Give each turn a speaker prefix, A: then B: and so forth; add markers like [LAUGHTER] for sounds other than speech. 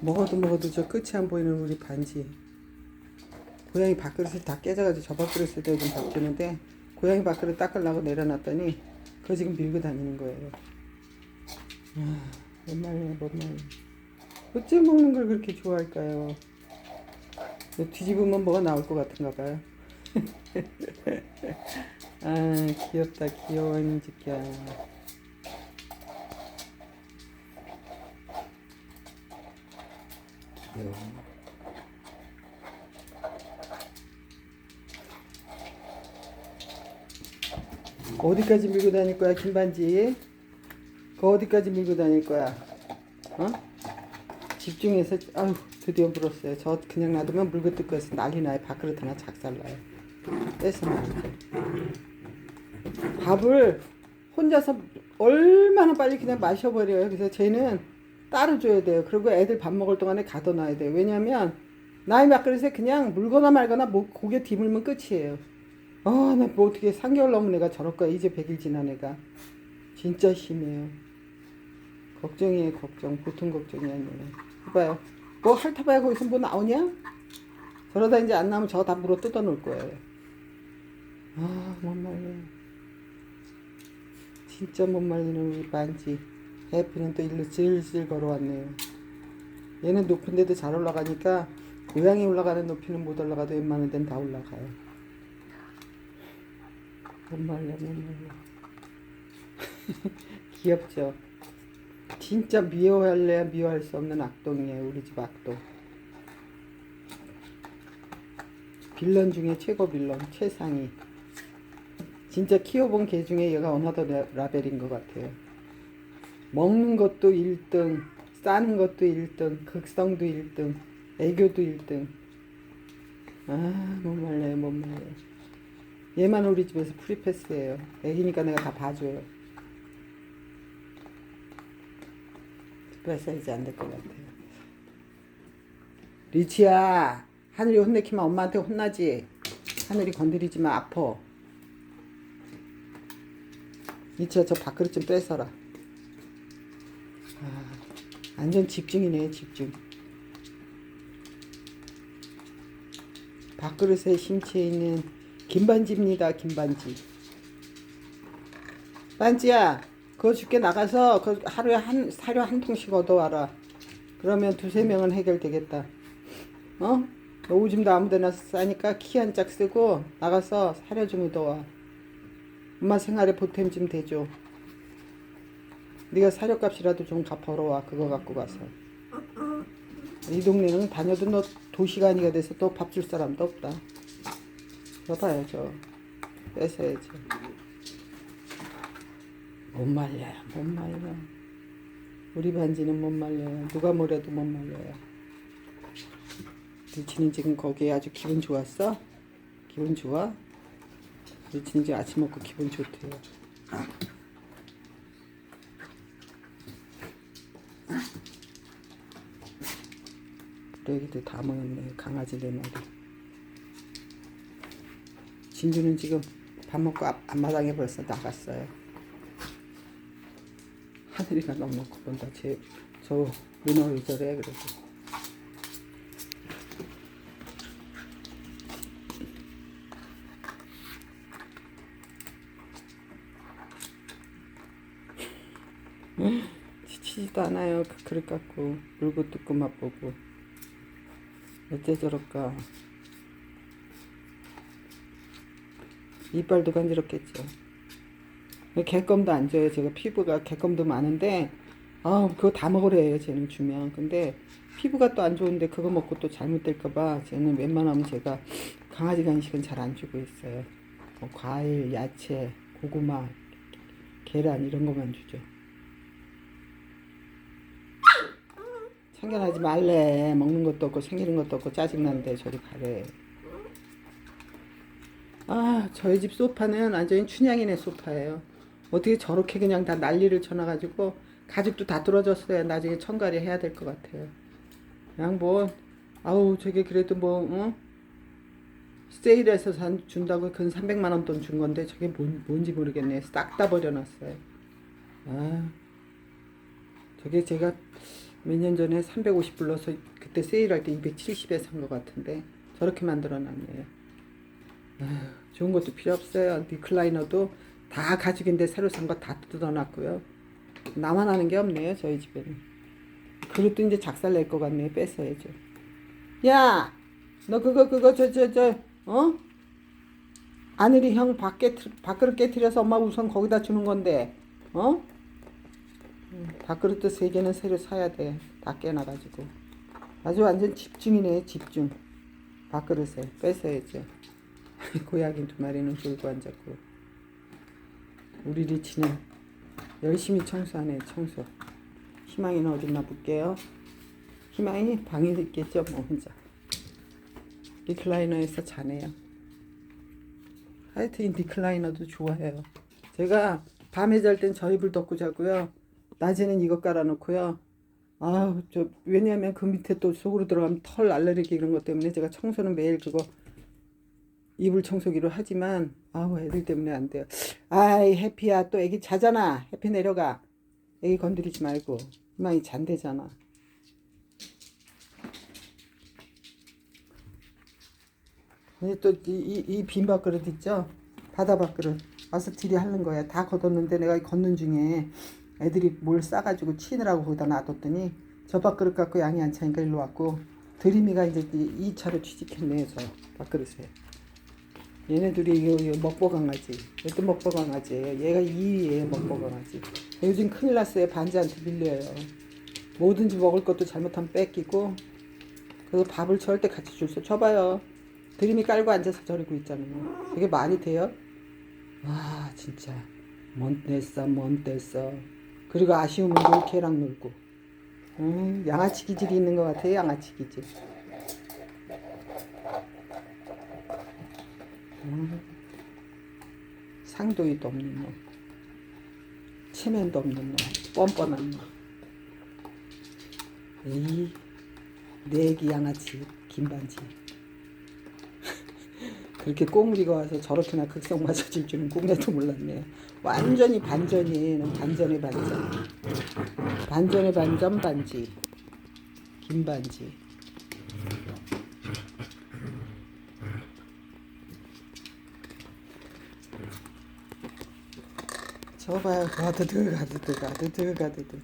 A: 먹어도 먹어도 저 끝이 안 보이는 우리 반지. 고양이 밥그릇이 다 깨져가지고 저 밥그릇을 좀 바뀌는데 고양이 밥그릇 닦으려고 내려놨더니 그거 지금 밀고 다니는 거예요. 아, 뭔 말이야, 뭔 말이야. 어째 먹는 걸 그렇게 좋아할까요? 이거 뒤집으면 뭐가 나올 것 같은가 봐요. [LAUGHS] 아, 귀엽다, 이 새끼야. 귀여워. 어디까지 밀고 다닐 거야, 김반지? 그 어디까지 밀고 다닐 거야? 어? 집중해서, 아유, 드디어 물었어요. 저 그냥 놔두면 물고 뜯고 해서 난리 나요. 밥그릇 하나 작살나요. 뺏으면 안 돼. 밥을 혼자서 얼마나 빨리 그냥 마셔버려요. 그래서 쟤는 따로 줘야 돼요. 그리고 애들 밥 먹을 동안에 가둬놔야 돼요. 왜냐면 나의 밥그릇에 그냥 물거나 말거나 뭐 고개 뒤물면 끝이에요. 아, 나 뭐 어떻게 3개월 넘은 애가 저럴 거야. 이제 100일 지난 애가. 진짜 심해요. 걱정이에요, 걱정. 보통 걱정이 아니에요. 봐요. 뭐 핥아봐야 거기서 뭐 나오냐? 저러다 이제 안 나오면 저다 물어 뜯어 놓을 거예요. 아, 못 말려. 진짜 못 말리는 우리 반지. 해피는 또 일로 슬슬 걸어왔네요. 얘는 높은 데도 잘 올라가니까 고양이 올라가는 높이는 못 올라가도 웬만한 데는 다 올라가요. 못 말려, 못 말려. 귀엽죠? 진짜 미워할래야 미워할 수 없는 악동이에요. 우리 집 악동. 빌런 중에 최고 빌런, 최상위. 진짜 키워본 개 중에 얘가 어나더 라- 라벨인 것 같아요. 먹는 것도 1등, 싸는 것도 1등, 극성도 1등, 애교도 1등. 아, 못 말려요, 못 말려요. 얘만 우리 집에서 프리패스예요. 애기니까 내가 다 봐줘요. 그래서 이제 안 될 것 같아요. 리치야, 하늘이 혼내키면 엄마한테 혼나지. 하늘이 건드리지 마, 아파. 리치야, 저 밥그릇 좀 뺏어라. 아, 완전 집중이네, 집중. 밥그릇에 심취해 있는 김반지입니다, 김반지. 반지야, 그거 줄게 나가서 그 하루에 한 사료 한 통씩 얻어와라. 그러면 두세 명은 해결되겠다. 어? 너 오줌도 아무데나 싸니까 키 한 짝 쓰고 나가서 사료 좀 얻어와. 엄마 생활에 보탬 좀 대줘. 네가 사료값이라도 좀 갚아러 와. 그거 갖고 가서. 이 동네는 다녀도 너 도시가 아니가 돼서 또 밥 줄 사람도 없다. 여봐야죠. 뺏어야지. 못 말려요. 못 말려. 우리 반지는 못 말려요. 누가 뭐래도 못 말려요. 리치는 지금 거기에 아주 기분 좋았어? 기분 좋아? 리치는 지금 아침 먹고 기분 좋대요. 애기들 다 모였네. 강아지 네 마리. 진주는 지금 밥 먹고 앞, 앞마당에 벌써 나갔어요. 하늘이가 너무 놓고 본다. 제, 저 민호 왜 저래? 그래서. 지치지도 않아요. 그 그릇 갖고 물고 뜯고 맛보고. 어째 저럴까? 이빨도 간지럽겠죠. 개껌도 안 줘요. 제가 피부가 개껌도 많은데, 아, 그거 다 먹으래요. 쟤는 주면. 근데 피부가 또 안 좋은데 그거 먹고 또 잘못될까봐 쟤는 웬만하면 제가 강아지 간식은 잘 안 주고 있어요. 뭐 과일, 야채, 고구마, 계란 이런 것만 주죠. 참견하지 말래. 먹는 것도 없고 생기는 것도 없고 짜증난데 저리 가래. 아, 저희 집 소파는 완전히 춘향이네 소파예요. 어떻게 저렇게 그냥 다 난리를 쳐놔가지고 가죽도 다 뚫어졌어요. 나중에 청가리 해야 될 것 같아요. 그냥 뭐, 아우, 저게 그래도 뭐, 어? 세일해서 산, 준다고 근 300만 원 돈 준 건데 저게 뭔, 뭔지 모르겠네. 싹 다 버려놨어요. 아, 저게 제가 몇 년 전에 350 불러서 그때 세일할 때 270에 산 것 같은데 저렇게 만들어 놨네요. 아휴, 좋은 것도 필요 없어요. 리클라이너도 다 가죽인데 새로 산 거 다 뜯어놨고요. 나만 하는 게 없네요 저희 집에는. 그릇도 이제 작살 낼 것 같네요. 뺏어야죠. 야, 너 그거 그거 저 저 저 어? 아늘이 형 밖에 틀- 밥그릇 깨트려서 엄마 우선 거기다 주는 건데 어? 음, 밥그릇도 세 개는 새로 사야 돼. 다 깨놔가지고 아주 완전 집중이네 집중. 밥그릇에 뺏어야죠. [LAUGHS] 고양이 두 마리는 졸고 앉았고 우리 리치는 열심히 청소하네 청소. 희망이는 어디 놔볼게요. 희망이 방에 있겠죠 뭐 혼자. 리클라이너에서 자네요. 하여튼 이 리클라이너도 좋아해요. 제가 밤에 잘 땐 저 이불 덮고 자고요. 낮에는 이거 깔아놓고요. 아우 저 왜냐하면 그 밑에 또 속으로 들어가면 털 알레르기 이런 것 때문에 제가 청소는 매일 그거 이불 청소기로 하지만 아우 애들 때문에 안 돼요. 아이 해피야 또 애기 자잖아. 해피 내려가. 애기 건드리지 말고 희망이 잔대잖아. 근데 또이이 빈 밥그릇 있죠? 바다 밥그릇 와서 딜이 하는 거야. 다 걷었는데 내가 걷는 중에 애들이 뭘 싸가지고 치느라고 거기다 놔뒀더니 저 밥그릇 갖고 양이 안 차니까 일로 왔고 드림이가 이제 이 2차로 취직했네요 저 밥그릇에. 얘네들이 이거, 먹보 강아지. 얘도 먹보 강아지예요 얘가 2위예요 먹보 강아지. 요즘 큰일 났어요. 반지한테 밀려요. 뭐든지 먹을 것도 잘못하면 뺏기고 그래서 밥을 절대 같이 줄수 줘봐요. 드림이 깔고 앉아서 저리고 있잖아요. 이게 말이 돼요? 와 진짜. 뭔 뗐어 뭔 뗐어 그리고 아쉬우면 놀 개랑 놀고. 음, 양아치 기질이 있는 것 같아요 양아치 기질. 음, 상도이도 없는 놈. 체면도 없는 놈. 뻔뻔한 놈. 에이 내기 양아치 김반지 그렇게 꼬물이가 와서 저렇게나 극성 맞아질 줄은 꿈에도 몰랐네요. 완전히 반전이에요. 반전의 반전. 반전의 반전 반지. 김반지. 저 봐요. 가드드 가드드 가드드 가드드.